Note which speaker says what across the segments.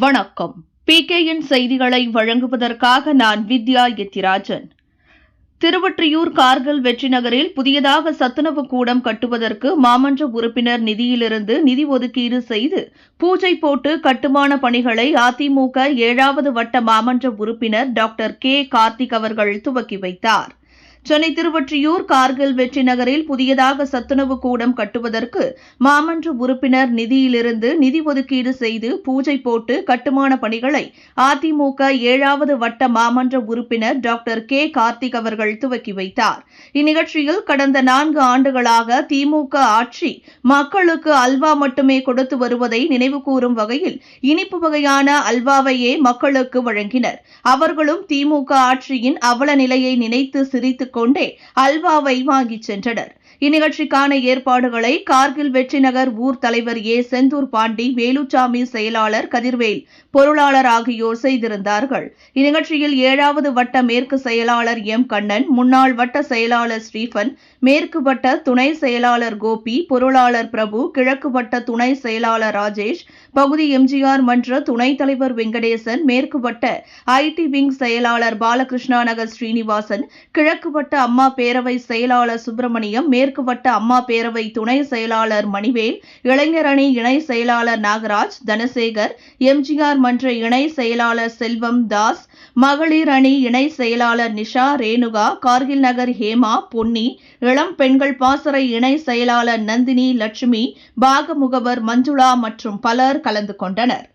Speaker 1: வணக்கம். பிகேஎன் செய்திகளை வழங்குவதற்காக நான் வித்யா எத்திராஜன். திருவொற்றியூர் கார்கில் வெற்றி நகரில் புதியதாக சத்துணவு கூடம் கட்டுவதற்கு மாமன்ற உறுப்பினர் நிதியிலிருந்து நிதி ஒதுக்கீடு செய்து பூஜை போட்டு கட்டுமான பணிகளை அதிமுக ஏழாவது வட்ட மாமன்ற உறுப்பினர் டாக்டர் கே. கார்த்திக் அவர்கள் துவக்கி வைத்தார். சென்னை திருவொற்றியூர் கார்கில் வெற்றி நகரில் புதியதாக சத்துணவு கூடம் கட்டுவதற்கு மாமன்ற உறுப்பினர் நிதியிலிருந்து நிதி ஒதுக்கீடு செய்து பூஜை போட்டு கட்டுமான பணிகளை அதிமுக ஏழாவது வட்ட மாமன்ற உறுப்பினர் டாக்டர் கே கார்த்திக் அவர்கள் துவக்கி வைத்தார். இந்நிகழ்ச்சியில் கடந்த நான்கு ஆண்டுகளாக திமுக ஆட்சி மக்களுக்கு அல்வா மட்டுமே கொடுத்து வருவதை நினைவுகூரும் வகையில் இனிப்பு வகையான அல்வாவையே மக்களுக்கு வழங்கினர். அவர்களும் திமுக ஆட்சியின் அவல நிலையை நினைத்து சிரித்து கொண்டே அல்வாவை வாங்கிச் சென்றனர். இந்நிகழ்ச்சிக்கான ஏற்பாடுகளை கார்கில் வெற்றி நகர் ஊர் தலைவர் ஏ. செந்தூர் பாண்டி வேலுச்சாமி செயலாளர் கதிர்வேல் பொருளாளர் ஆகியோர் செய்திருந்தார்கள். இந்நிகழ்ச்சியில் ஏழாவது வட்ட மேற்கு செயலாளர் எம். கண்ணன் முன்னாள் வட்ட செயலாளர் ஸ்டீபன் மேற்கு வட்ட துணை செயலாளர் கோபி பொருளாளர் பிரபு கிழக்கு வட்ட துணை செயலாளர் ராஜேஷ் பகுதி எம்ஜிஆர் மன்ற துணைத் தலைவர் வெங்கடேசன் மேற்கு வட்ட ஐடி விங் செயலாளர் பாலகிருஷ்ணா நகர் ஸ்ரீனிவாசன் கிழக்கு வட்ட அம்மா பேரவை செயலாளர் சுப்பிரமணியம் மேற்கு வட்ட அம்மா பேரவை துணை செயலாளர் மணிவேல் இளைஞர் அணி இணை செயலாளர் நாகராஜ் தனசேகர் எம்ஜிஆர் மன்ற இணை செயலாளர் செல்வம் தாஸ் மகளிர் அணி இணை செயலாளர் நிஷா ரேணுகா கார்கில் நகர் ஹேமா பொன்னி இளம் பெண்கள் பாசறை இணை செயலாளர் நந்தினி லட்சுமி பாக முகவர் மஞ்சுளா மற்றும் பலர் கலந்து கொண்டனர்.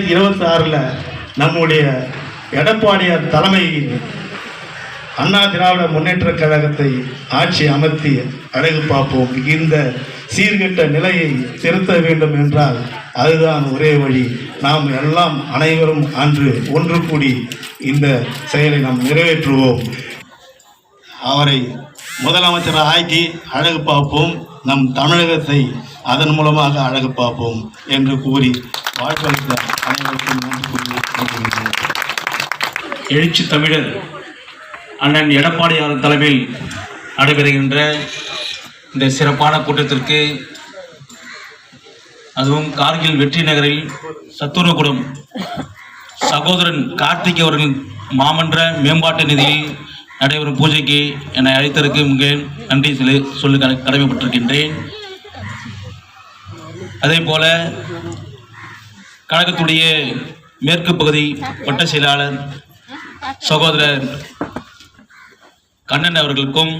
Speaker 2: ரெண்டாயிரத்தி இருபத்தி ஆறில் நம்முடைய எடப்பாடியார் தலைமையில் அண்ணா திராவிட முன்னேற்ற கழகத்தை ஆட்சி அமர்த்தி அழகு பார்ப்போம். இந்த சீர்கெட்ட நிலையை திருத்த வேண்டும் என்றால் அதுதான் ஒரே வழி. நாம் எல்லாம் அனைவரும் அன்று ஒன்று கூடி இந்த செயலை நாம் நிறைவேற்றுவோம். அவரை முதலமைச்சராக ஆக்கி அழகு பார்ப்போம். நம் தமிழகத்தை அதன் மூலமாக அழகு பார்ப்போம் என்று கூறி வாழ்வளித்த அனைவருக்கும் நன்றி கூறி
Speaker 3: எழுச்சி தமிழர் அண்ணன் எடப்பாடியார் தலைமையில் நடைபெறுகின்ற இந்த சிறப்பான கூட்டத்திற்கு அதுவும் கார்கில் வெற்றி நகரில் சத்துருகுடம் சகோதரன் கார்த்திக் அவர்கள் மாமன்ற மேம்பாட்டு நிதியில் நடைபெறும் பூஜைக்கு என்னை அழைத்ததற்கு மிக நன்றி சொல்லி சொல்லி கடமைப்பட்டிருக்கின்றேன். அதே போல கழகத்துடைய மேற்கு பகுதி வட்ட செயலாளர் சகோதரர் கண்ணன் அவர்களுக்கும்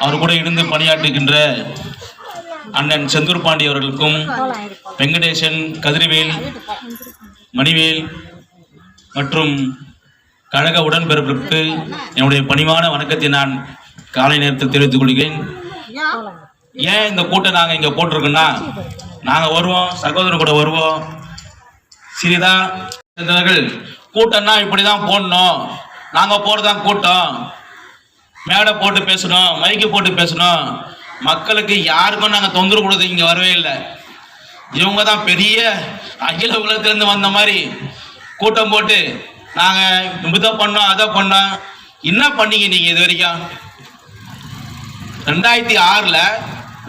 Speaker 3: அவர் கூட இருந்து பணியாற்றுகின்ற அண்ணன் செந்தூர் பாண்டி அவர்களுக்கும் வெங்கடேசன் கதிர்வேல் மணிவேல் மற்றும் கழக உடன்பிறப்பிற்கு என்னுடைய பணிவான வணக்கத்தை நான் காலை நேரத்தில் தெரிவித்துக் கொள்கிறேன். ஏன் இந்த கூட்டம் நாங்கள் இங்கே போட்டிருக்கோன்னா நாங்கள் வருவோம் சகோதரர் கூட வருவோம். சிறிதா கூட்டம்னா இப்படி தான் போடணும். நாங்கள் போகிறது தான் கூட்டம். மேடை போட்டு பேசணும் மைக்கு போட்டு பேசணும். மக்களுக்கு யாருக்கும் நாங்கள் தொந்தரவு கொடுத்து இங்கே வரவே இல்லை. இவங்க தான் பெரிய அகில உலகத்திலேருந்து வந்த மாதிரி கூட்டம் போட்டு நாங்கள் இதை பண்ணோம் அதை பண்ணோம். என்ன பண்ணீங்க நீங்கள் இது வரைக்கும்? ரெண்டாயிரத்தி ஆறில்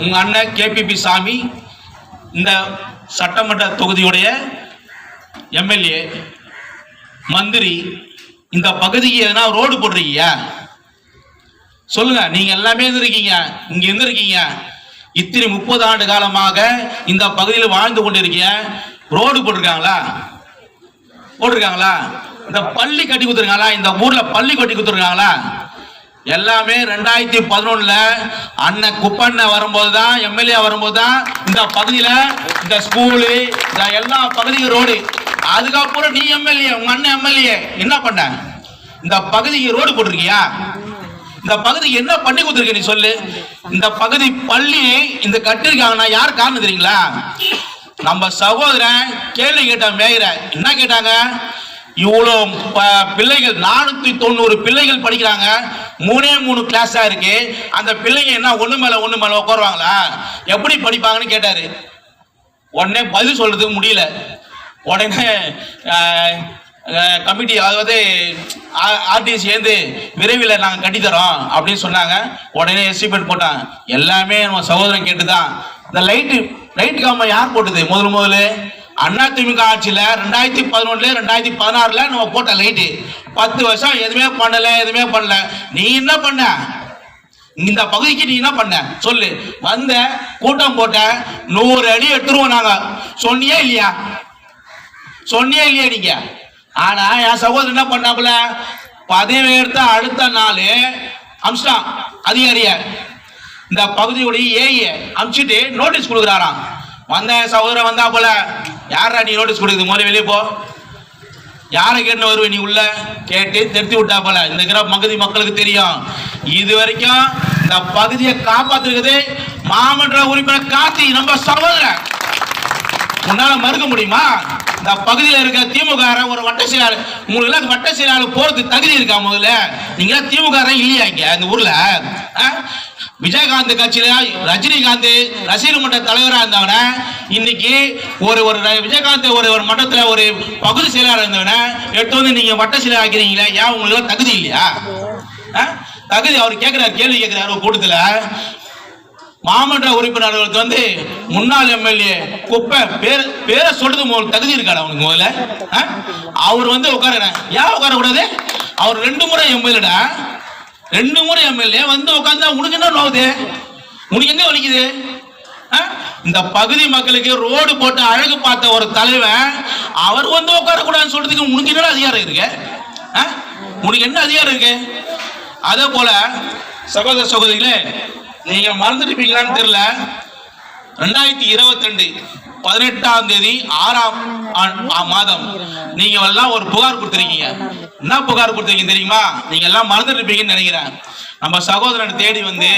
Speaker 3: உங்கள் அண்ணன் கேபிபி சாமி இந்த சட்டமன்ற தொகுதியுடைய எம்எல்ஏ மந்திரி இந்த பகுதிக்கு எதனா ரோடு போடுறீங்க சொல்லுங்க நீங்க எல்லாமே இருந்திருக்கீங்க இங்க இருந்திருக்கீங்க இத்தனை முப்பது ஆண்டு காலமாக இந்த பகுதியில் வாழ்ந்து கொண்டிருக்கீங்க ரோடு போட்டிருக்காங்களா? போட்டிருக்காங்களா? இந்த பள்ளி கட்டி கொடுத்துருக்காங்களா? இந்த ஊர்ல பள்ளி கட்டி கொடுத்துருக்காங்களா? எல்லாமே ரெண்டாயிரத்தி பதினொன்னுல அண்ணன் குப்பண்ண வரும்போது தான் எம்எல்ஏ வரும்போது தான் இந்த பகுதியில இந்த ஸ்கூலு இந்த எல்லா பகுதிக்கு ரோடு அதுக்கப்புறம் நீ எம்எல்ஏ உங்க அண்ணன் எம்எல்ஏ என்ன பண்ண? இந்த பகுதிக்கு ரோடு போட்டிருக்கியா? இந்த பகுதி என்ன பண்ணி கொடுத்துருக்க நீ சொல்லு? இந்த பகுதி பள்ளி இந்த கட்டிருக்காங்கன்னா யார் காரணம் தெரியுங்களா? நம்ம சகோதரன் கேள்வி கேட்டான் மேயிற என்ன கேட்டாங்க? இவ்வளோ ப- பிள்ளைகள் நானூற்றி தொண்ணூறு பிள்ளைகள் படிக்கிறாங்க. மூணே மூணு கிளாஸாக இருக்கு. அந்த பிள்ளைங்க என்ன ஒன்று மேலே ஒன்று மேலே உட்காருவாங்களா? எப்படி படிப்பாங்கன்னு கேட்டார். உடனே பதில் சொல்கிறதுக்கு முடியல. உடனே கமிட்டி அதாவது ஆர்டிசி சேர்ந்து விரைவில் நாங்கள் கட்டித்தரோம் அப்படின்னு சொன்னாங்க. உடனே எஸ்டிமேட் போட்டாங்க. எல்லாமே நம்ம சகோதரன் கேட்டு தான் இந்த லைட்டு லைட் காம யார் போட்டது? முதல் முதல்ல அண்ணா திமுக ஆட்சியில் ரெண்டாயிரத்தி பதினொன்றுல ரெண்டாயிரத்தி பதினாறுல நம்ம போட்ட லைட்டு பத்து வருஷம் எதுவுமே பண்ணல எதுவுமே பண்ணல. நீ என்ன பண்ண? இந்த பகுதிக்கு நீ என்ன பண்ண? சொல்லு. வந்த கூட்டம் போட்ட நூறு அடி எடுத்துருவோம் நாங்க. சொன்னியே இல்லையா? சொன்னியே இல்லையா நீங்க? ஆனா என் சகோதரர் என்ன பண்ணாப்புல? பதவி எடுத்த அடுத்த நாள் அம்ஸ்டான் அதிகாரிய இந்த பகுதியுடைய ஏஐ அமிச்சுட்டு நோட்டீஸ் கொடுக்குறாராம். வந்தேன் சகோதரன் வந்தா போல. யாரா நீ நோட்டீஸ் கொடுக்குது? முதல்ல வெளியே போ. யாரை கேட்டு வருவே நீ உள்ள? கேட்டு திருத்தி விட்டா போல. இந்த இருக்கிற பகுதி மக்களுக்கு தெரியும். இது வரைக்கும் இந்த பகுதியை காப்பாத்துருக்குது மாமன்ற உறுப்பினர் காத்தி நம்ம சகோதரன். உன்னால மறுக்க முடியுமா? இந்த பகுதியில் இருக்க திமுக ஒரு வட்ட செயலாளர். உங்களுக்கு எல்லாம் வட்ட செயலாளர் போறதுக்கு தகுதி இருக்கா முதல்ல? நீங்க திமுக இல்லையா இங்க? இந்த ஊர்ல? ஆ? விஜயகாந்த் கட்சியில ரஜினிகாந்த் ரசிகர் மன்ற தலைவராக இருந்தவன இன்னைக்கு ஒரு ஒரு விஜயகாந்த் ஒரு ஒரு மன்றத்தில் ஒரு பகுதி செயலாளர் இருந்தவன எடுத்து வந்து நீங்க வட்ட சிலை ஆக்கிறீங்களா ஏன் உங்களுக்கு தகுதி இல்லையா? ஆ? தகுதி அவர் கேட்கிறார் கேள்வி கேட்கிறார் ஒரு கூட்டத்தில். மாமன்ற உறுப்பினர்களுக்கு வந்து முன்னாள் எம்எல்ஏ குப்பை பேர் பேரை சொல்றது மூலம் தகுதி இருக்காடா அவனுக்கு முதல்ல? ஆ? அவர் வந்து உட்கார ஏன் உட்காரக்கூடாது? அவர் ரெண்டு முறை எம்எல்ஏடா. ரெண்டு முறை எம்எல்ஏ வந்து உட்கார்ந்தா உனக்கு என்ன நோவுது? உனக்கு எங்க வலிக்குது? ஆ? இந்த பகுதி மக்களுக்கு ரோடு போட்டு அழகு பார்த்த ஒரு தலைவன் அவர் வந்து உட்காரக்கூடாதுன்னு சொல்றதுக்கு உனக்கு என்ன அதிகாரம் இருக்கு? ஆ? உனக்கு என்ன அதிகாரம் இருக்கு? அதே போல சகோதர சகோதரிகளே நீங்க மறந்துட்டு தெரியல. ரெண்டாயிரத்தி இருபத்தி ரெண்டு பதினெட்டாம் தேதி ஆறாம் மாதம். நீங்க எல்லாம் ஒரு புகார் கொடுத்துருக்கீங்க. என்ன புகார் கொடுத்துருக்கீங்க தெரியுமா? நீங்க எல்லாம் மறந்துருப்பீங்கன்னு நினைக்கிறேன். நம்ம சகோதரனை தேடி வந்து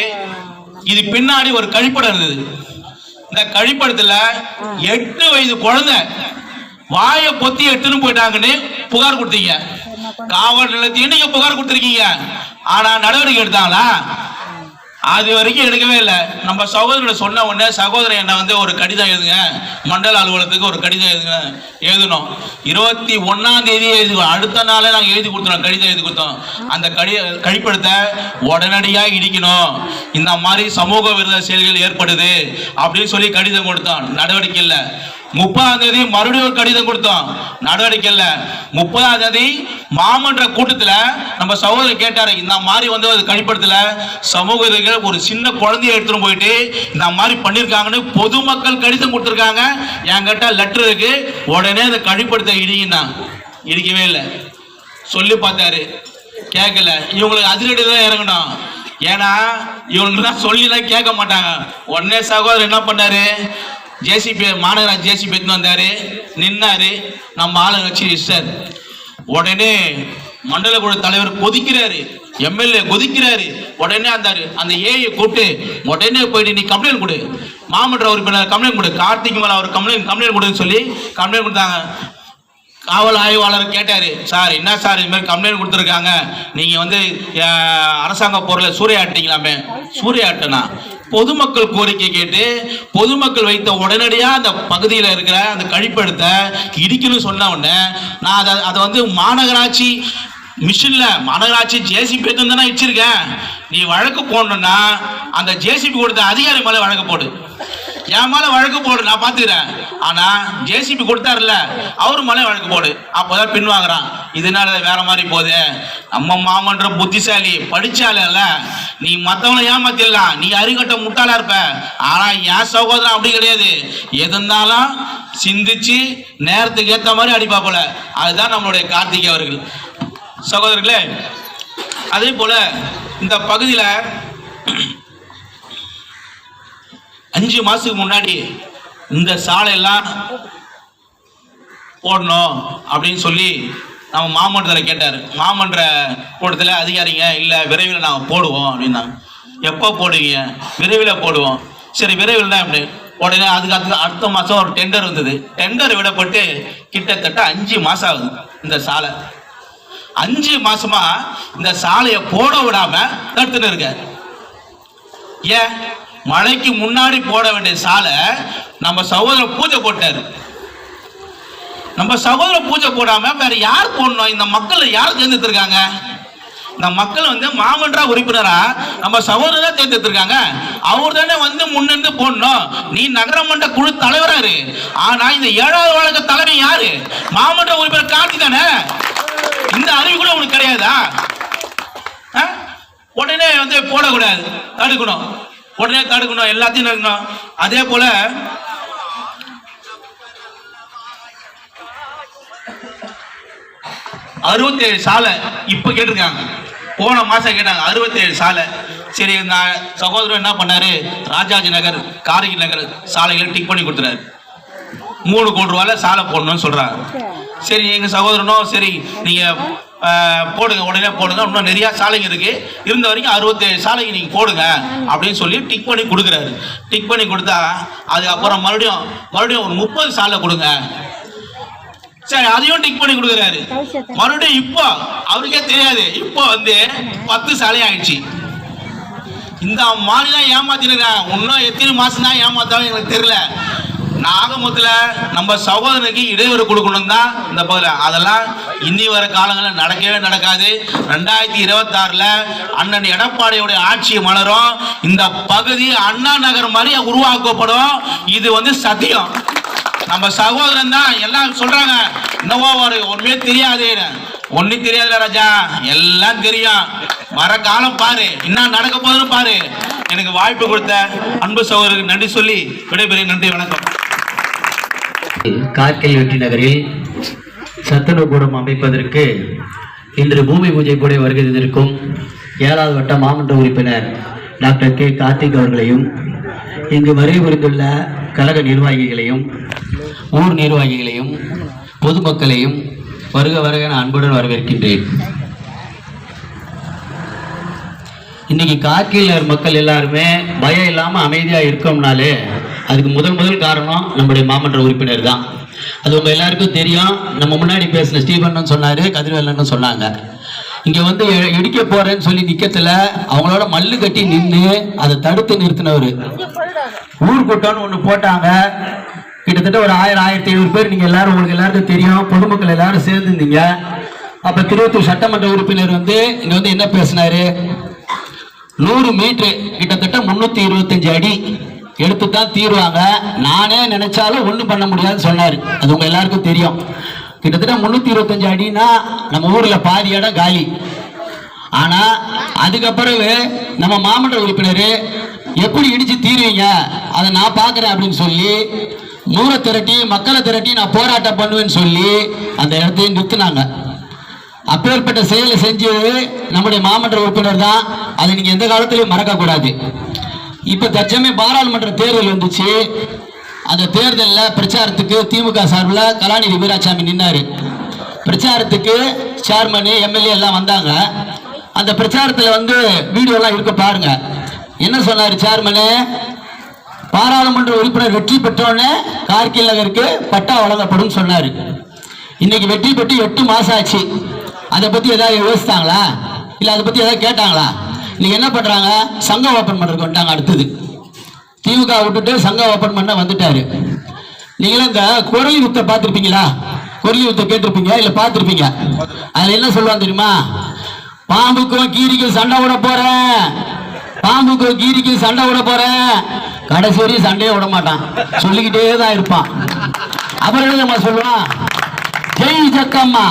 Speaker 3: இது பின்னாடி ஒரு கழிப்படம் இருந்தது. இந்த கழிப்படத்துல எட்டு வயது குழந்தை வாயை பொத்தி எட்டுன்னு போயிட்டாங்கன்னு புகார் கொடுத்தீங்க. காவல் நிலையத்தையும் நீங்க புகார் கொடுத்துருக்கீங்க. ஆனா நடவடிக்கை எடுத்தாங்களா? அது வரைக்கும் எடுக்கவே இல்லை. நம்ம சகோதரனை சொன்ன உடனே சகோதரன் என்ன வந்து ஒரு கடிதம் எழுதுங்க. மண்டல அலுவலகத்துக்கு ஒரு கடிதம் எழுதுங்க. எழுதணும். இருபத்தி ஒன்னாம் தேதி எழுதி அடுத்த நாளே நாங்கள் எழுதி கொடுத்தோம் கடிதம் எழுதி கொடுத்தோம். அந்த கடி கழிப்படத்தை உடனடியாக இடிக்கணும். இந்த மாதிரி சமூக விரோத செயல்கள் ஏற்படுது அப்படின்னு சொல்லி கடிதம் கொடுத்தோம் நடவடிக்கை இல்லை. முப்பதாம் தேதி மறுபடியும் கடிதம் கொடுத்தோம். நடவடிக்கை இல்லை. முப்பதாம் தேதி மாமன்ற கூட்டத்தில் நம்ம சகோதரர் கேட்டார் இந்த மாதிரி வந்து அது கழிப்படத்துல சமூக ஒரு சின்ன குழந்தைய எடுத்துகிட்டு போயிட்டு இந்த மாதிரி பண்ணியிருக்காங்கன்னு பொதுமக்கள் கடிதம் கொடுத்துருக்காங்க. என்கிட்ட லெட்டர் இருக்கு. உடனே அந்த கழிப்படத்தை இடிங்கன்னா இடிக்கவே இல்லை. சொல்லி பார்த்தாரு. கேட்கல இவங்களுக்கு அதிரடி தான் இறங்கணும். ஏன்னா இவங்களுக்குலாம் சொல்லிலாம் கேட்க மாட்டாங்க. உடனே சகோதரர் என்ன பண்ணாரு? ஜேசிபி மாநகராட்சி ஜேசிபி எடுத்துன்னு வந்தாரு? நின்னாரு. நம்ம ஆளுங்க வச்சு உடனே மண்டல குழு தலைவர் கொதிக்கிறாரு. எம்எல்ஏ கொதிக்கிறாரு. உடனே அந்த அந்த ஏஐ கூப்பிட்டு உடனே போயிட்டு நீ கம்ப்ளைண்ட் கொடு. மாமன்ற உறுப்பினர் கம்ப்ளைண்ட் கொடு. கார்த்திக் மேல அவர் கம்ப்ளைண்ட் கம்ப்ளைண்ட் கொடுன்னு சொல்லி கம்ப்ளைண்ட் கொடுத்தாங்க. காவல் ஆய்வாளர் கேட்டாரு. சார் என்ன சார் இது மாதிரி கம்ப்ளைண்ட் கொடுத்துருக்காங்க? நீங்க வந்து அரசாங்க பொருளை சூறையாட்டிங்களாமே சூறையாட்டுனா பொதுமக்கள் கோரிக்கை கேட்டு பொதுமக்கள் வைத்த உடனடியாக அந்த பகுதியில் இருக்கிற அந்த கழிப்பிடத்தை இடிக்கணும்னு சொன்ன உடனே நான் அதை அதை வந்து மாநகராட்சி மிஷினில் மாநகராட்சி ஜேசிபி எடுத்து தானே வச்சிருக்கேன் நீ வழக்கு போடணும்னா அந்த ஜேசிபி கொடுத்த அதிகாரி மேலே வழக்கு போடு. என் மேல வழக்கு போடு நான் பாத்துக்கிறேன். ஆனா ஜேசிபி கொடுத்தாருல்ல அவரு மேல வழக்கு போடு. அப்பதான் பின் வாங்குறான். இதனால வேற மாதிரி போகுது நம்ம மாமன்ற புத்திசாலி படிச்சால நீ மத்தவங்களை ஏமாத்திடலாம் நீ அருகட்ட முட்டாளா இருப்ப. ஆனா என் சகோதரன் அப்படி கிடையாது. எது இருந்தாலும் சிந்திச்சு நேரத்துக்கு ஏத்த மாதிரி அடிப்பா போல. அதுதான் நம்மளுடைய கார்த்திகை அவர்கள். சகோதரர்களே அதே போல இந்த பகுதியில் அஞ்சு மாசத்துக்கு முன்னாடி இந்த சாலையெல்லாம் போடணும் அப்படின்னு சொல்லி நம்ம மாமன்றத்தில் கேட்டார். மாமன்ற கூட்டத்தில் அதிகாரிங்க இல்லை விரைவில் நாங்கள் போடுவோம் அப்படின்னாங்க. எப்போ போடுவீங்க? விரைவில் போடுவோம். சரி விரைவில் எப்படி? உடனே அதுக்கு அடுத்த அடுத்த மாதம் ஒரு டெண்டர் வந்தது. டெண்டர் விடப்பட்டு கிட்டத்தட்ட அஞ்சு மாதம் ஆகுது இந்த சாலை. அஞ்சு மாசமா இந்த சாலையை போட விடாம தடுத்துன்னு இருக்க ஏன்? மழைக்கு முன்னாடி போட வேண்டிய சாலை நம்ம சகோதரர் பூஜை போட்டார். நம்ம சகோதரர் பூஜை போடாம வேற யார் போடணும்? இந்த மக்கள் யார் தேர்ந்தெடுத்திருக்காங்க? இந்த மக்கள் வந்து மாமன்றா உறுப்பினரா? நம்ம சகோதரர் தான் தேர்ந்தெடுத்திருக்காங்க. அவர் தானே வந்து முன்னிருந்து போடணும். நீ நகரமன்ற குழு தலைவராரு ஆனா இந்த ஏழாவது வழக்கு தலைமை யாரு? மாமன்ற உறுப்பினர் கார்த்தி தானே? இந்த அறிவு கூட உனக்கு கிடையாதா? ஆ? உடனே வந்து போடக்கூடாது. தடுக்கணும். உடனே தடுக்கணும் எல்லாத்தையும் நடக்கணும் அதே போல அறுபத்தேழு சாலை இப்ப கேட்டிருக்காங்க. போன மாசம் கேட்டாங்க அறுபத்தேழு சாலை. சரி நான் சகோதரர் என்ன பண்ணாரு? ராஜாஜி நகர் காரைக்குடி நகர் சாலைகளை டிக் பண்ணி கொடுத்துறாரு மூணு கோடி ரூபாயில சாலை போடணும்னு சொல்றாங்க. சரி எங்க சகோதரனும் சரி நீங்க ஆஹ், போடுங்க உடனே போடுங்க. இன்னும் நிறைய சாலைங்க இருக்கு. இருந்த வரைக்கும் அறுபத்தேழு சாலைங்க நீங்க போடுங்க அப்படின்னு சொல்லி டிக் பண்ணி கொடுக்குறாரு. டிக் பண்ணி கொடுத்தா அதுக்கப்புறம் மறுபடியும் மறுபடியும் ஒரு முப்பது சாலை கொடுங்க. சரி அதையும் டிக் பண்ணி கொடுக்குறாரு. மறுபடியும் இப்போ அவருக்கே தெரியாது. இப்போ வந்து பத்து சாலை ஆயிடுச்சு. இந்த மாதிரி தான் ஏமாத்திருக்காங்க இன்னும் எத்தனை மாசம் தான் ஏமாத்தாலும் எனக்கு தெரியல. நாகமுத்துல நம்ம சகோதரனுக்கு இடையூறு கொடுக்கணும் தான் இந்த பகுதியில். அதெல்லாம் இன்னி வர காலங்களில் நடக்கவே நடக்காது. ரெண்டாயிரத்தி இருபத்தாறில் அண்ணன் எடப்பாடியுடைய ஆட்சி மலரும். இந்த பகுதி அண்ணா நகர் மாதிரி உருவாக்கப்படும். இது வந்து சத்தியம். நம்ம சகோதரன் தான் எல்லாம் சொல்றாங்க. என்னவோ ஒரு ஒன்றுமே தெரியாது. ஒன்றும் தெரியாதுல ராஜா. எல்லாம் தெரியும். வர காலம் பாரு. என்ன நடக்க போதுன்னு பாரு. எனக்கு வாய்ப்பு கொடுத்த அன்பு சகோதரருக்கு நன்றி சொல்லி விடைபெறும் நன்றி வணக்கம்.
Speaker 4: கார்கில் வெற்றி நகரில் சத்துணவு கூடம் அமைப்பதற்கு இன்று பூமி பூஜை கூட வருகை தந்திருக்கும் ஏழாவது வட்ட மாமன்ற உறுப்பினர் டாக்டர் கே கார்த்திக் அவர்களையும் இங்கு வருகை புரிந்துள்ள கழக நிர்வாகிகளையும் ஊர் நிர்வாகிகளையும் பொதுமக்களையும் வருக வருக நான் அன்புடன் வரவேற்கின்றேன். இன்னைக்கு கார்கில் மக்கள் எல்லாருமே பயம் இல்லாமல் அமைதியாக இருக்கோம்னாலே அதுக்கு முதல் முதல் காரணம் நம்முடைய மாமன்ற உறுப்பினர் தான். அது உங்க எல்லாருக்கும் தெரியும். நம்ம முன்னாடி பேசின ஸ்டீபன் சொன்னாரு கதிர்வேலன் சொன்னாங்க. இங்க வந்து இடிக்க போறேன்னு சொல்லி நிக்கத்துல அவங்களோட மல்லு கட்டி நின்று அதை தடுத்து நிறுத்தினவர். ஊர் கூட்டம்னு ஒண்ணு போட்டாங்க. கிட்டத்தட்ட ஒரு ஆயிரம் ஆயிரத்தி ஐநூறு பேர் நீங்க எல்லாரும் உங்களுக்கு எல்லாருக்கும் தெரியும். பொதுமக்கள் எல்லாரும் சேர்ந்துருந்தீங்க. அப்ப திருவத்தூர் சட்டமன்ற உறுப்பினர் வந்து இங்க வந்து என்ன பேசினாரு? நூறு மீட்டர் கிட்டத்தட்ட முன்னூத்தி இருபத்தஞ்சு அடி. எடுத்து தான் தீருவாங்க. நானே நினைச்சாலும் ஒன்றும் பண்ண முடியாதுன்னு சொன்னார். அது உங்க எல்லாருக்கும் தெரியும். கிட்டத்தட்ட முந்நூற்றி இருபத்தஞ்சு அடினா நம்ம ஊரில் பாதி இடம் காலி. ஆனால் அதுக்கப்புறவு நம்ம மாமன்ற உறுப்பினர் எப்படி இடிச்சு தீருவீங்க? அதை நான் பார்க்குறேன் அப்படின்னு சொல்லி நூறை திரட்டி மக்களை திரட்டி நான் போராட்டம் பண்ணுவேன்னு சொல்லி அந்த இடத்தையும் நிறுத்தினாங்க. அப்பேற்பட்ட செயலை செஞ்சது நம்முடைய மாமன்ற உறுப்பினர் தான். அதை நீங்கள் எந்த காலத்திலையும் மறக்கக்கூடாது. இப்ப தற்சமயம் பாராளுமன்ற தேர்தல் வந்துச்சு. அந்த தேர்தலில் பிரச்சாரத்துக்கு திமுக சார்பில் கலாநிதி வீராசாமி நின்னாரு. பிரச்சாரத்துக்கு சேர்மனு எம்எல்ஏ எல்லாம் வந்தாங்க. அந்த பிரச்சாரத்தில் வந்து வீடியோலாம் இருக்க பாருங்க. என்ன சொன்னார் சேர்மனு பாராளுமன்ற உறுப்பினர் வெற்றி பெற்றோன்னே கார்கில் நகருக்கு பட்டா வழங்கப்படும் சொன்னார். இன்னைக்கு வெற்றி பெற்று எட்டு மாசம் ஆச்சு. அதை பற்றி ஏதாவது யோசித்தாங்களா இல்லை அதை பற்றி ஏதாவது கேட்டாங்களா? இன்னைக்கு என்ன பண்றாங்க? சங்கம் ஓபன் பண்றதுக்கு வந்துட்டாங்க அடுத்தது. திமுக விட்டுட்டு சங்கம் ஓபன் பண்ண வந்துட்டாரு. நீங்களும் இந்த குரலி யுத்த பார்த்துருப்பீங்களா? குரலி யுத்த கேட்டிருப்பீங்க இல்ல பார்த்துருப்பீங்க? அதுல என்ன சொல்லுவாங்க தெரியுமா? பாம்புக்கும் கீரிக்கும் சண்டை விட போறேன். பாம்புக்கும் கீரிக்கும் சண்டை விட போறேன். கடைசி வரையும் சண்டையே விட மாட்டான். சொல்லிக்கிட்டே தான் இருப்பான். அப்புறம் என்ன நம்ம சொல்லுவான்? ஜெய் ஜக்கம்மா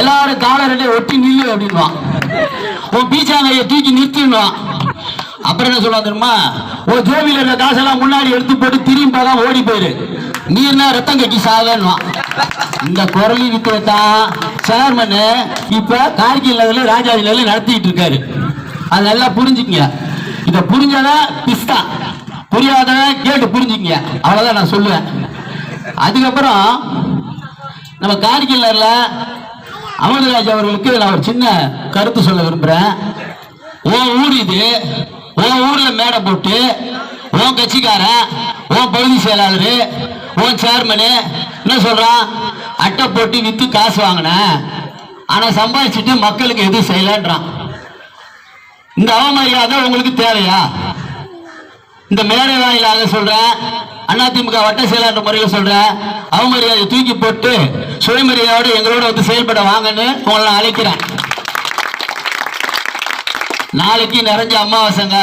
Speaker 4: எல்லாரும் காலை ரெண்டே ஒட்டி நில்லு அப்படின்வான் உன் பீச்சாங்கையை தூக்கி நிறுத்திடுவான் அப்புறம் என்ன சொல்லுவான் தெரியுமா? ஓ ஜோபியில் இருக்க காசெல்லாம் முன்னாடி எடுத்து போட்டு திரும்பி பார்க்காம ஓடி போயிரு. நீ ரத்தம் கட்டி சாகன்னுவான் இந்த குரலி வித்திரத்தான் சேர்மன் இப்ப கார்கில் லெவலில் ராஜாஜி லெவலில் நடத்திட்டு இருக்காரு. அது நல்லா புரிஞ்சுக்கங்க. இதை புரிஞ்சாதான் பிஸ்தா. புரியாதவன் கேட்டு புரிஞ்சுக்கங்க. அவ்வளவுதான் நான் சொல்லுவேன். அதுக்கப்புறம் நம்ம கார்கில்லர்ல அமர்தராஜ் அவர்களுக்கு நான் ஒரு சின்ன கருத்து சொல்ல விரும்புறேன். உன் ஊர் இது. உன் ஊர்ல மேடை போட்டு உன் கட்சிக்காரன் உன் பகுதி செயலாளர் உன் சேர்மனு என்ன சொல்றான்? அட்டை போட்டு வித்து காசு வாங்கினேன். ஆனா சம்பாதிச்சுட்டு மக்களுக்கு எதுவும் செய்யலன்றான். இந்த அவமரியாதை உங்களுக்கு தேவையா? இந்த மேடை வாயிலாக சொல்றேன் அதிமுக வட்ட செயலாளர் முறையில் சொல்றேன் அவமரியாதை தூக்கி போட்டு சுயமரியாதையோடு எங்களோட வந்து செயல்பட வாங்கன்னு உங்களை நான் அழைக்கிறேன். நாளைக்கு நிறைஞ்ச அமாவாசைங்க.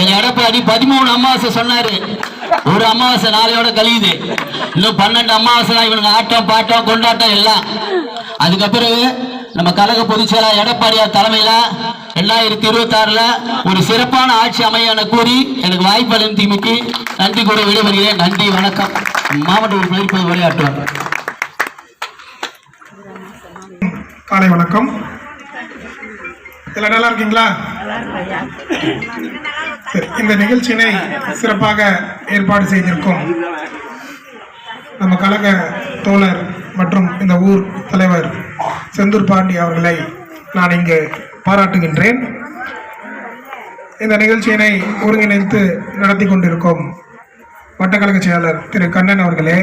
Speaker 4: எங்க எடப்பாடி பதிமூணு அமாவாசை சொன்னாரு. ஒரு அமாவாசை நாளையோட கழியுது. இன்னும் பன்னெண்டு அமாவாசை தான் ஆட்டம் பாட்டம் கொண்டாட்டம் எல்லாம். அதுக்கப்புறம் நம்ம கழக பொதுச்செயலாளர் எடப்பாடியார் தலைமையில ரெண்டாயிரத்தி இருபத்தி ஆறுல ஒரு சிறப்பான ஆட்சி அமைய என கூறி எனக்கு வாய்ப்பு அளித்தமைக்கு நன்றி கூட விடைபெறுகிறேன். நன்றி வணக்கம். மாவட்ட உறுப்பினர் இப்போது விளையாட்டுவார்.
Speaker 5: காலை வணக்கம். எல்லாம் நல்லா இருக்கீங்களா? சரி இந்த நிகழ்ச்சியினை சிறப்பாக ஏற்பாடு செய்திருக்கும் நம்ம கழக தோழர் மற்றும் இந்த ஊர் தலைவர் செந்தூர் பாண்டி அவர்களை நான் இங்கு பாராட்டுகின்றேன். இந்த நிகழ்ச்சியினை ஒருங்கிணைத்து நடத்தி கொண்டிருக்கும் வட்டக்கழக செயலாளர் திரு கண்ணன் அவர்களே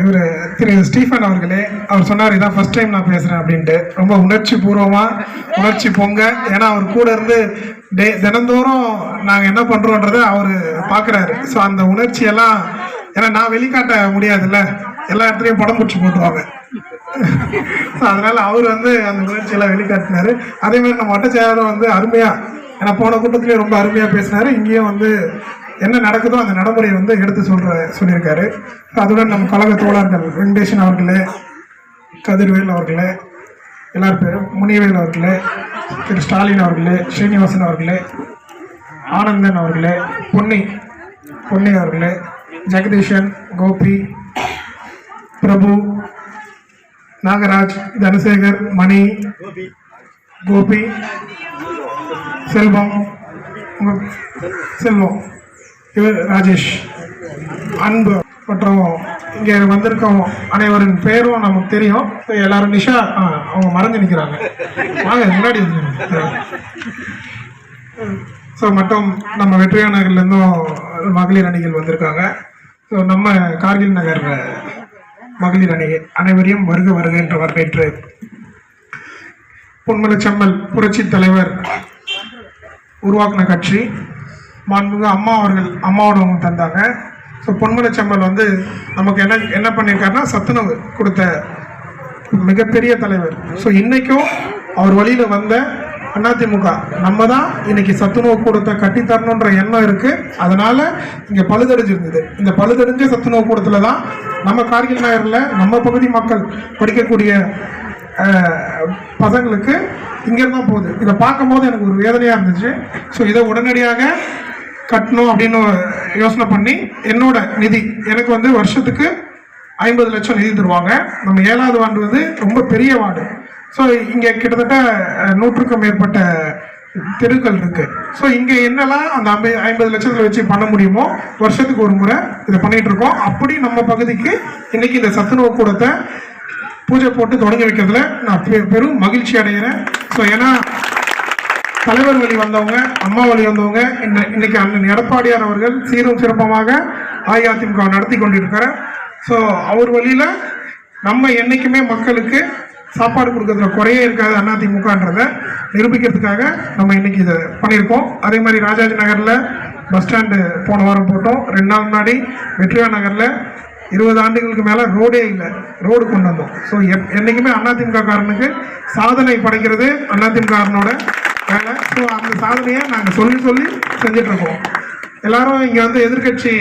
Speaker 5: இவர் திரு ஸ்டீஃபன் அவர்களே அவர் சொன்னார் இதான் ஃபர்ஸ்ட் டைம் நான் பேசுகிறேன் அப்படின்ட்டு. ரொம்ப உணர்ச்சி பூர்வமாக உணர்ச்சி பொங்க. ஏன்னா அவர் கூட இருந்து டே தினந்தோறும் நாங்கள் என்ன பண்ணுறோன்றதை அவர் பார்க்குறாரு ஸோ அந்த உணர்ச்சியெல்லாம் ஏன்னா நான் வெளிக்காட்ட முடியாதுல்ல. எல்லா இடத்துலையும் படம் பிடிச்சி போட்டுருவாங்க. ஸோ அதனால் அவர் வந்து அந்த உணர்ச்சியெல்லாம் வெளிக்காட்டினாரு. அதே மாதிரி நம்ம வட்ட வந்து அருமையாக ஏன்னா போன கூட்டத்திலேயே ரொம்ப அருமையாக பேசினார். இங்கேயும் வந்து என்ன நடக்குதோ அந்த நடைமுறையை வந்து எடுத்து சொல்கிற சொல்லியிருக்காரு. அதுடன் நம் கழக தோழர்கள் வெங்கடேஷன் அவர்களே கதிர்வேல் அவர்களே எல்லார் பேரும் முனிவேல் அவர்களே திரு ஸ்டாலின் அவர்களே ஸ்ரீனிவாசன் அவர்களே ஆனந்தன் அவர்களே பொன்னி பொன்னி அவர்களே ஜெகதீஷன் கோபி பிரபு நாகராஜ் தனசேகர் மணி கோபி செல்வம் செல்வம் இவர் ராஜேஷ். அன்பு மற்றும் இங்கே வந்திருக்கோம் அனைவரின் பேரும் நமக்கு தெரியும். எல்லாரும் நிஷா ஆ, அவங்க மறைஞ்சு நிற்கிறாங்க வாங்க முன்னாடி வந்து ஸோ மற்றும் நம்ம வெற்றியா நகர்லேருந்தும் மகளிர் அணிகள் வந்திருக்காங்க. ஸோ நம்ம கார்கில் நகர் மகளிர் அணி அனைவரையும் வருக வருக என்று வரவேற்று பொன்மலச்சம்மல் புரட்சி தலைவர் உருவாக்கின கட்சி மாண்புமிகு அம்மா அவர்கள் அம்மாவோட தந்தாங்க. ஸோ பொன்மலச்சம்மல் வந்து நமக்கு என்ன என்ன பண்ணியிருக்காருன்னா சத்துணவு கொடுத்த மிகப்பெரிய தலைவர். ஸோ இன்றைக்கும் அவர் வழியில் வந்த அதிமுக நம்ம தான் இன்னைக்கு சத்துணவு கூடத்தை கட்டி தரணுன்ற எண்ணம் இருக்கு. அதனால இங்க பழுதடைஞ்சிருந்தது. இந்த பழுதடைஞ்ச சத்துணவு கூடத்துல தான் நம்ம கார்கில் நகரில் நம்ம பகுதி மக்கள் படிக்கக்கூடிய பசங்களுக்கு இங்கே தான் போகுது. இதை பார்க்கும்போது எனக்கு ஒரு வேதனையாக இருந்துச்சு. ஸோ இதை உடனடியாக கட்டணும் அப்படின்னு யோசனை பண்ணி என்னோட நிதி எனக்கு வந்து வருஷத்துக்கு ஐம்பது லட்சம் நிதி தருவாங்க. நம்ம ஏழாவது வார்டு வந்து ரொம்ப பெரிய வார்டு ஸோ இங்கே கிட்டத்தட்ட நூற்றுக்கும் மேற்பட்ட தெருக்கள் இருக்கு. ஸோ இங்கே என்னெல்லாம் அந்த ஐம்பது ஐம்பது லட்சத்தில் வச்சு பண்ண முடியுமோ வருஷத்துக்கு ஒரு முறை இதை பண்ணிட்டு இருக்கோம். அப்படி நம்ம பகுதிக்கு இன்னைக்கு இந்த சத்துணவு கூடத்தை பூஜை போட்டு தொடங்கி வைக்கிறதுல நான் பெ- பெரும் மகிழ்ச்சி அடைகிறேன். ஸோ ஏன்னா தலைவர் வழி வந்தவங்க அம்மா வழி வந்தவங்க இன்ன- இன்னைக்கு அண்ணன் எடப்பாடியார் அவர்கள் சீரும் சிறப்பமாக அஇஅதிமுக நடத்தி கொண்டிருக்கிறார். ஸோ அவர் வழியில் நம்ம என்னைக்குமே மக்களுக்கு சாப்பாடு கொடுக்கறதுல குறையே இருக்காது அதிமுகன்றதை நிரூபிக்கிறதுக்காக நம்ம இன்னைக்கு இதை பண்ணியிருக்கோம். அதே மாதிரி ராஜாஜி நகரில் பஸ் ஸ்டாண்டு போன வாரம் போட்டோம். ரெண்டு நாள் முன்னாடி வெற்றியா நகரில் இருபது ஆண்டுகளுக்கு மேலே ரோடே இல்லை ரோடு கொண்டு வந்தோம். ஸோ எப் என்றைக்குமே அதிமுக காரனுக்கு சாதனை படைக்கிறது அதிமுக காரனோட வேலை. ஸோ அந்த சாதனையை நாங்கள் சொல்லி சொல்லி செஞ்சுட்டு இருக்கோம். எல்லாரும் இங்கே வந்து எதிர்க்கட்சி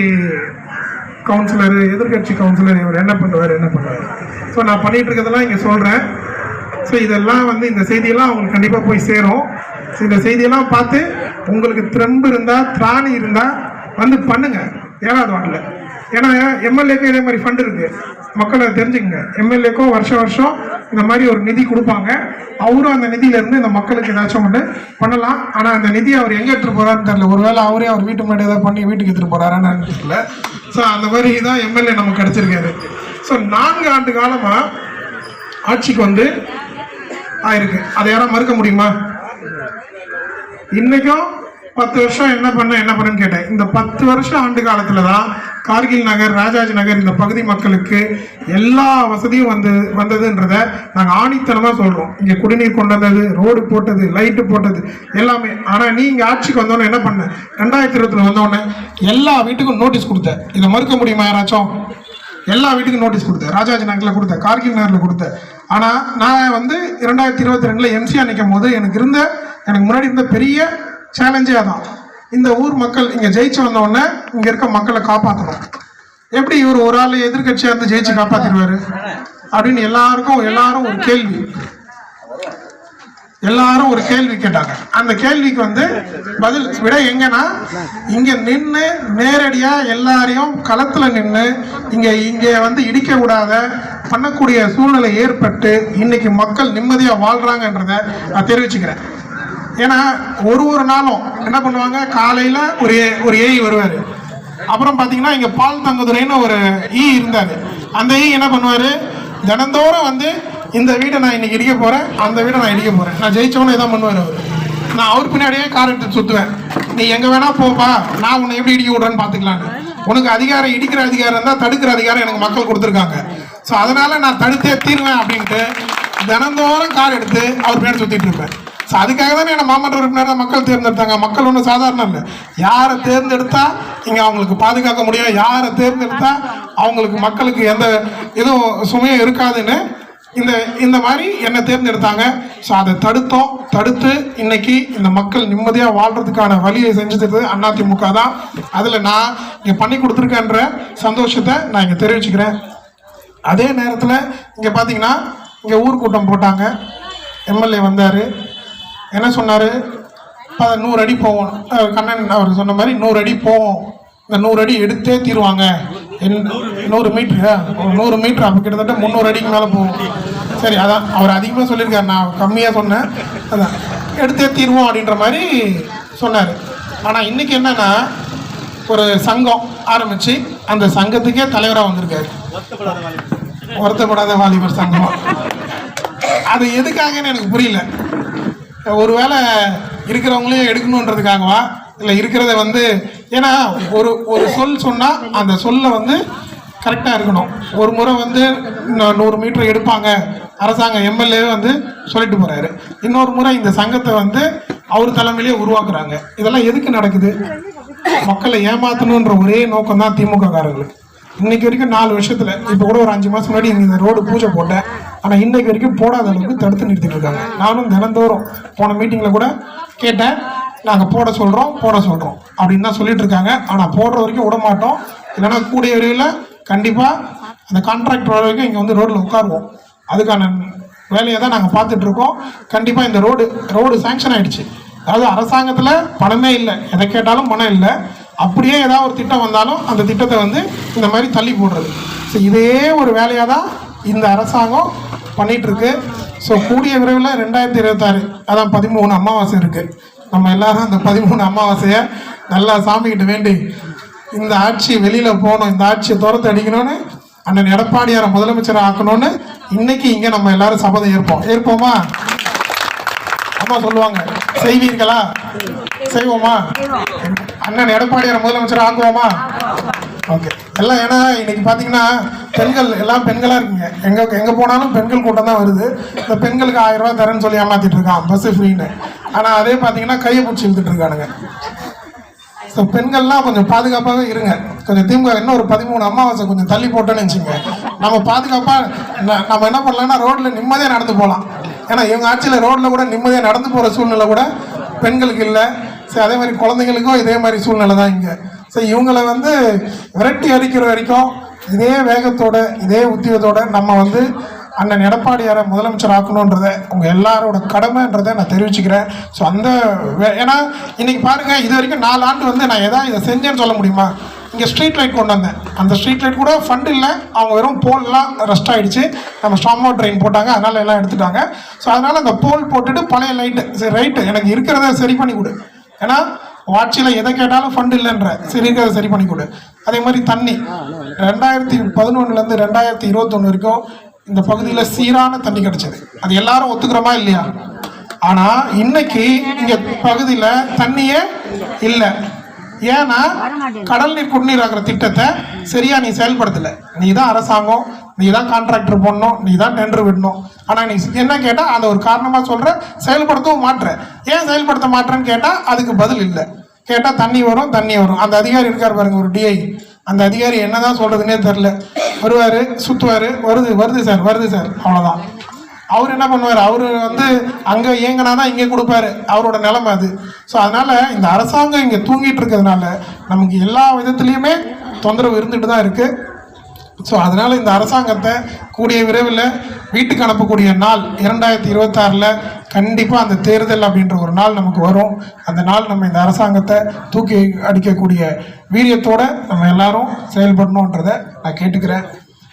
Speaker 5: கவுன்சிலர் எதிர்க்கட்சி கவுன்சிலர் இவர் என்ன பண்ணுவார் என்ன பண்ணுவார்? ஸோ நான் பண்ணிட்டு இருக்கிறதெல்லாம் இங்கே சொல்கிறேன் ஸோ இதெல்லாம் வந்து இந்த செய்தியெல்லாம் அவங்களுக்கு கண்டிப்பாக போய் சேரும். ஸோ இந்த செய்தியெல்லாம் பார்த்து உங்களுக்கு திரம்பு இருந்தால் திராணி இருந்தால் வந்து பண்ணுங்கள் ஏழாவது வார்டில். ஏன்னா எம்எல்ஏக்கும் இதே மாதிரி ஃபண்ட் இருக்கு. மக்களை தெரிஞ்சுக்கங்க. எம்எல்ஏக்கும் வருஷம் வருஷம் இந்த மாதிரி ஒரு நிதி கொடுப்பாங்க. அவரும் அந்த நிதியிலேருந்து இந்த மக்களுக்கு ஏதாச்சும் ஒன்று பண்ணலாம். ஆனால் அந்த நிதி அவர் எங்கே எடுத்துட்டு போறாருன்னு தெரியல. ஒருவேளை அவரே அவர் வீட்டு முன்னாடி ஏதாவது பண்ணி வீட்டுக்கு எடுத்துட்டு போறாரான்னு தெரியல. ஸோ அந்த மாதிரி தான் எம்எல்ஏ நமக்கு கிடைச்சிருக்காரு. ஸோ நான்கு ஆண்டு காலமாக ஆட்சிக்கு வந்து ஆயிருக்கு. அதை யாரும் மறுக்க முடியுமா? இன்னைக்கும் பத்து வருஷம் என்ன பண்ண என்ன பண்ணன்னு கேட்டேன். இந்த பத்து வருஷம் ஆண்டு காலத்துல தான் கார்கில் நகர் ராஜாஜி நகர் இந்த பகுதி மக்களுக்கு எல்லா வசதியும் வந்து வந்ததுன்றத நாங்கள் ஆணித்தனமா சொல்றோம். இங்க குடிநீர் கொண்டு வந்தது ரோடு போட்டது லைட்டு போட்டது எல்லாமே. ஆனா நீ இங்க ஆட்சிக்கு வந்தோடனே என்ன பண்ண? ரெண்டாயிரத்தி இருபத்துல வந்தோடனே எல்லா வீட்டுக்கும் நோட்டீஸ் கொடுத்த. இதை மறுக்க முடியுமா யாராச்சும்? எல்லா வீட்டுக்கும் நோட்டீஸ் கொடுத்தேன் ராஜாஜி நகரில் கொடுத்தேன் கார்கில் நகரில் கொடுத்தேன் ஆனால் நான் வந்து இரண்டாயிரத்தி இருபத்தி ரெண்டில் எம்சிஆர் நிற்கும் போது எனக்கு இருந்த எனக்கு முன்னாடி இருந்த பெரிய சேலஞ்சே அதான். இந்த ஊர் மக்கள் இங்கே ஜெயிச்சு வந்த உடனே இங்கே இருக்க மக்களை காப்பாற்றணும் எப்படி இவர் ஒரு ஆள் எதிர்க்கட்சியாக இருந்து ஜெயிச்சு காப்பாற்றிடுவார் அப்படின்னு எல்லாருக்கும் எல்லாரும் ஒரு கேள்வி. எல்லாரும் ஒரு கேள்வி கேட்டாங்க. அந்த கேள்விக்கு வந்து பதில் விட எங்கன்னா இங்க நின்று நேரடியா எல்லாரையும் களத்துல நின்று இங்க இங்க வந்து இடிக்க கூடாத பண்ணக்கூடிய சூழ்நிலை ஏற்பட்டு இன்னைக்கு மக்கள் நிம்மதியா வாழ்றாங்கன்றத நான் தெரிவிச்சுக்கிறேன். ஏன்னா ஒரு ஒரு நாளும் என்ன பண்ணுவாங்க? காலையில் ஒரு ஏ- ஒரு ஏஐ வருவார். அப்புறம் பார்த்தீங்கன்னா இங்கே பால் தங்குதுரைன்னு ஒரு ஈ இருந்தார். அந்த ஈ என்ன பண்ணுவார்? தினந்தோறும் வந்து இந்த வீடை நான் இன்னைக்கு இடிக்க போகிறேன் அந்த வீடை நான் இடிக்க போகிறேன் நான் ஜெயிச்சவனே இதான் பண்ணுவார் அவர். நான் அவர் பின்னாடியே கார் எடுத்து சுற்றுவேன் நீ எங்கே வேணால் போப்பா நான் உன்னை எப்படி இடிக்க விடுறேன்னு பார்த்துக்கலான்னு உனக்கு அதிகாரம் இடிக்கிற அதிகாரம் தான் தடுக்கிற அதிகாரம் எனக்கு மக்கள் கொடுத்துருக்காங்க. ஸோ அதனால் நான் தடுத்தே தீர்வேன் அப்படின்ட்டு தினந்தோறும் கார் எடுத்து அவர் பின்னாடி சுற்றிட்டு இருப்பேன். ஸோ அதுக்காக தானே என்ன மாமன்ற உறுப்பினரை மக்கள் தேர்ந்தெடுத்தாங்க. மக்கள் ஒன்றும் சாதாரணம் இல்லை. யாரை தேர்ந்தெடுத்தா இங்கே அவங்களுக்கு பாதுகாக்க முடியும்? யாரை தேர்ந்தெடுத்தா அவங்களுக்கு மக்களுக்கு எந்த இதுவும் சுமையும் இருக்காதுன்னு இந்த இந்த மாதிரி என்னை தேர்ந்தெடுத்தாங்க. ஸோ அதை தடுத்தோம். தடுத்து இன்னைக்கு இந்த மக்கள் நிம்மதியாக வாழ்றதுக்கான வழியை செஞ்சு தருது அதிமுக தான். அதில் நான் இங்கே பண்ணி கொடுத்துருக்கேன்ற சந்தோஷத்தை நான் இங்கே தெரிவிச்சுக்கிறேன். அதே நேரத்தில் இங்கே பார்த்தீங்கன்னா இங்கே ஊர்க்கூட்டம் போட்டாங்க. எம்எல்ஏ வந்தார். என்ன சொன்னார்? நூறு அடி போவோம். கண்ணன் அவர் சொன்ன மாதிரி நூறு அடி போவோம். இந்த நூறு அடி எடுத்தே தீருவாங்க. என் நூறு மீட்ரு நூறு மீட்ரு அப்போ கிட்டத்தட்ட முந்நூறு அடிக்கு மேலே போகும். சரி அதான் அவர் அதிகமாக சொல்லியிருக்காரு. நான் கம்மியாக சொன்னேன். அதான். எடுத்தே தீருவோம் அப்படின்ற மாதிரி சொன்னார். ஆனால் இன்னைக்கு என்னன்னா ஒரு சங்கம் ஆரம்பித்து அந்த சங்கத்துக்கே தலைவராக வந்திருக்காரு. வருத்தப்படாத வாலிபர் சங்கம். அது எதுக்காகன்னு எனக்கு புரியல. ஒருவேளை இருக்கிறவங்களே எடுக்கணுன்றதுக்காகவா? இல்லை இருக்கிறத வந்து ஏன்னா ஒரு ஒரு சொல் சொன்னால் அந்த சொல்லை வந்து கரெக்டாக இருக்கணும். ஒரு முறை வந்து நூறு மீட்டர் எடுப்பாங்க. அரசாங்கம் எம்எல்ஏ வந்து சொல்லிட்டு போகிறாரு இன்னொரு முறை இந்த சங்கத்தை வந்து அவர் தலைமையிலேயே உருவாக்குறாங்க. இதெல்லாம் எதுக்கு நடக்குது? மக்களை ஏமாற்றணுன்ற ஒரே நோக்கம் தான் திமுக காரர்களுக்கு இன்னைக்கு வரைக்கும் நாலு வருஷத்தில் இப்போ கூட ஒரு அஞ்சு மாதம் முன்னாடி இந்த ரோடு பூஜை போட்டேன். ஆனால் இன்னைக்கு வரைக்கும் போடாத அளவுக்கு தடுத்து நிறுத்திட்டு இருக்காங்க. நானும் தினந்தோறும் போன மீட்டிங்கில் கூட கேட்டேன். நாங்கள் போட சொல்கிறோம் போட சொல்கிறோம் அப்படின்னு தான் சொல்லிட்டு இருக்காங்க. போடுற வரைக்கும் விட மாட்டோம். இல்லைன்னா கூடிய விரைவில் கண்டிப்பாக அந்த கான்ட்ராக்ட் வர வரைக்கும் இங்கே வந்து ரோட்டில் உட்காருவோம். அதுக்கான வேலையை தான் நாங்கள் பார்த்துட்ருக்கோம் கண்டிப்பாக இந்த ரோடு ரோடு சேங்ஷன் ஆகிடுச்சு அதாவது அரசாங்கத்தில் பணமே இல்லை. எதை கேட்டாலும் பணம் இல்லை. அப்படியே ஏதாவது ஒரு திட்டம் வந்தாலும் அந்த திட்டத்தை வந்து இந்த மாதிரி தள்ளி போடுறது. ஸோ இதே ஒரு வேலையாக தான் இந்த அரசாங்கம் பண்ணிட்டு இருக்கு ஸோ கூடிய விரைவில் ரெண்டாயிரத்தி இருபத்தாறு அதான் பதிமூணு அமாவாசை இருக்கு. நம்ம எல்லாரும் அந்த பதிமூணு அமாவாசையை நல்லா சாமிக்கிட்ட வேண்டி இந்த ஆட்சி வெளியில போகணும் இந்த ஆட்சியை துரத்து அடிக்கணும்னு அண்ணன் எடப்பாடியாரை முதலமைச்சர் ஆக்கணும்னு இன்னைக்கு இங்க நம்ம எல்லாரும் சபதம் ஏற்போம். ஏற்போமா? அம்மா சொல்லுவாங்க செய்வீர்களா? செய்வோமா. அண்ணன் எடப்பாடியாரை முதலமைச்சர் ஆக்குவோமா? ஓகே எல்லாம் ஏன்னா இன்னைக்கு பார்த்தீங்கன்னா பெண்கள் எல்லாம் பெண்களாக இருக்கீங்க. எங்கே எங்கே போனாலும் பெண்கள் கூட்டம் தான் வருது. இந்த பெண்களுக்கு ஆயிரம் ரூபா தரேன்னு சொல்லி ஏமாத்திட்டு இருக்கான். பஸ்ஸு ஃப்ரீன்னு ஆனால் அதே பார்த்தீங்கன்னா கையை பிடிச்சி இழுத்துட்டு இருக்கானுங்க. ஸோ பெண்கள்லாம் கொஞ்சம் பாதுகாப்பாகவே இருங்க. கொஞ்சம் திமுக இன்னும் ஒரு பதிமூணு அமாவாசை கொஞ்சம் தள்ளி போட்டோன்னு வச்சுங்க. நம்ம பாதுகாப்பாக நம்ம என்ன பண்ணலாம்னா ரோட்டில் நிம்மதியாக நடந்து போகலாம் ஏன்னா இவங்க ஆட்சியில் ரோட்டில் கூட நிம்மதியாக நடந்து போகிற சூழ்நிலை கூட பெண்களுக்கு இல்லை. சரி அதே மாதிரி குழந்தைங்களுக்கும் இதே மாதிரி சூழ்நிலை தான் இங்கே. ஸோ இவங்களை வந்து விரட்டி அடிக்கிற வரைக்கும் இதே வேகத்தோட இதே உத்தியோகத்தோட நம்ம வந்து அண்ணன் எடப்பாடியாரை முதலமைச்சர் ஆக்கணுன்றத உங்கள் எல்லாரோட கடமைன்றதை நான் தெரிவிச்சுக்கிறேன். ஸோ அந்த வே- ஏன்னா இன்னைக்கு பாருங்கள் இது வரைக்கும் நாலு ஆண்டு வந்து நான் எதாவது இதை செஞ்சேன்னு சொல்ல முடியுமா? இங்கே ஸ்ட்ரீட் லைட் கொண்டு வந்தேன். அந்த ஸ்ட்ரீட் லைட் கூட ஃபண்ட் இல்லை. அவங்க வெறும் போல்லாம் ரெஸ்ட் ஆகிடுச்சு நம்ம ஸ்டாமோ ட்ரெயின் போட்டாங்க. அதனால் எல்லாம் எடுத்துட்டாங்க. ஸோ அதனால் அந்த போல் போட்டுட்டு பழைய லைட்டு சரி ரைட்டு எனக்கு இருக்கிறத சரி பண்ணி கொடு. ஏன்னா ஆட்சியில் எதை கேட்டாலும் ஃபண்ட் இல்லைன்ற. சரி இருக்கிறத சரி பண்ணி கொடு அதே மாதிரி தண்ணி. ரெண்டாயிரத்தி பதினொன்னுலேருந்து ரெண்டாயிரத்தி இருபத்தொன்று வரைக்கும் இந்த பகுதியில் சீரான தண்ணி கிடைச்சது. அது எல்லாரும் ஒத்துக்கிறோமா இல்லையா? ஆனா இன்னைக்கு இங்க பகுதியில தண்ணியே இல்லை. ஏன்னா கடல் நீர் குடிநீர் ஆகிற திட்டத்தை சரியா நீ செயல்படுத்தல. நீ தான் அரசாங்கம் நீ தான் கான்ட்ராக்டர் போடணும் நீ தான் டெண்டர் விடணும். ஆனால் நீ என்ன கேட்டால் அந்த ஒரு காரணமாக சொல்கிற செயல்படுத்தவும் மாட்ற ஏன் செயல்படுத்த மாட்டேன்னு கேட்டால் அதுக்கு பதில் இல்லை. கேட்டால் தண்ணி வரும் தண்ணி வரும். அந்த அதிகாரி இருக்கார் பாருங்க ஒரு டிஐ அந்த அதிகாரி என்ன தான் சொல்கிறதுனே தெரில வருவார் சுற்றுவார் வருது வருது சார் வருது சார் அவ்வளோதான் அவர் என்ன பண்ணுவார்? அவர் வந்து அங்கே இயங்கினா தான் இங்கே கொடுப்பாரு. அவரோட நிலைமை அது. ஸோ அதனால் இந்த அரசாங்கம் இங்கே தூங்கிட்டு இருக்கிறதுனால நமக்கு எல்லா விதத்துலேயுமே தொந்தரவு இருந்துட்டு தான் இருக்குது ஸோ அதனால் இந்த அரசாங்கத்தை கூடிய விரைவில் வீட்டுக்கு அனுப்பக்கூடிய நாள் இரண்டாயிரத்தி இருபத்தாறில் கண்டிப்பாக அந்த தேர்தல் அப்படின்ற ஒரு நாள் நமக்கு வரும். அந்த நாள் நம்ம இந்த அரசாங்கத்தை தூக்கி அடிக்கக்கூடிய வீரியத்தோடு நம்ம எல்லாரும் செயல்படணுன்றதை நான் கேட்டுக்கிறேன்.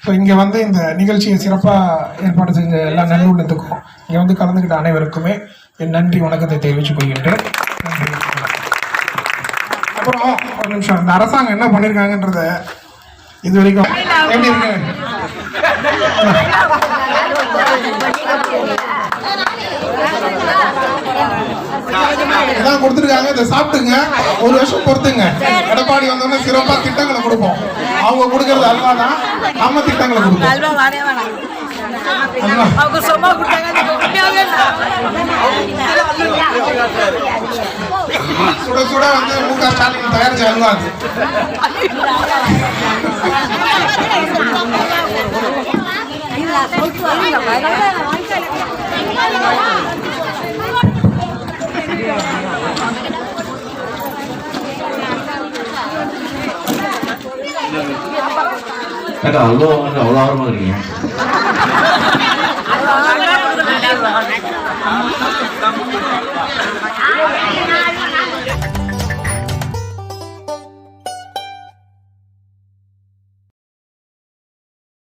Speaker 5: ஸோ இங்கே வந்து இந்த நிகழ்ச்சியை சிறப்பாக ஏற்பாடு செஞ்ச எல்லா நல்லுள்ளத்துக்கும் இங்கே வந்து கலந்துக்கிட்ட அனைவருக்குமே என் நன்றி வணக்கத்தை தெரிவித்துக் கொள்கின்றேன். நன்றி. அப்புறம் ஒரு நிமிஷம். இந்த அரசாங்கம் என்ன பண்ணியிருக்காங்கன்றத இது வரைக்கும் எப்படி இருக்கு? இதான் கொடுத்துருக்காங்க. இதை சாப்பிட்டுங்க. ஒரு வருஷம் பொறுத்துங்க. எடப்பாடி வந்தோடனே சிறப்பாக திட்டங்களை கொடுப்போம். அவங்க கொடுக்கறது அல்வா தான் நம்ம திட்டங்களை கொடுப்போம்.
Speaker 6: அல்வா வாடே வேணாம் அவங்க சும்மா கொடுத்தாங்க நீங்க உண்மையாவே
Speaker 5: சுட சுட வந்து மு க ஸ்டாலின் தயாரிச்ச அல்வா அது
Speaker 7: அவ்வளோ அவ்வளோ ஆர்வமாக இருக்கீங்க. 了，阿、啊、姐。啊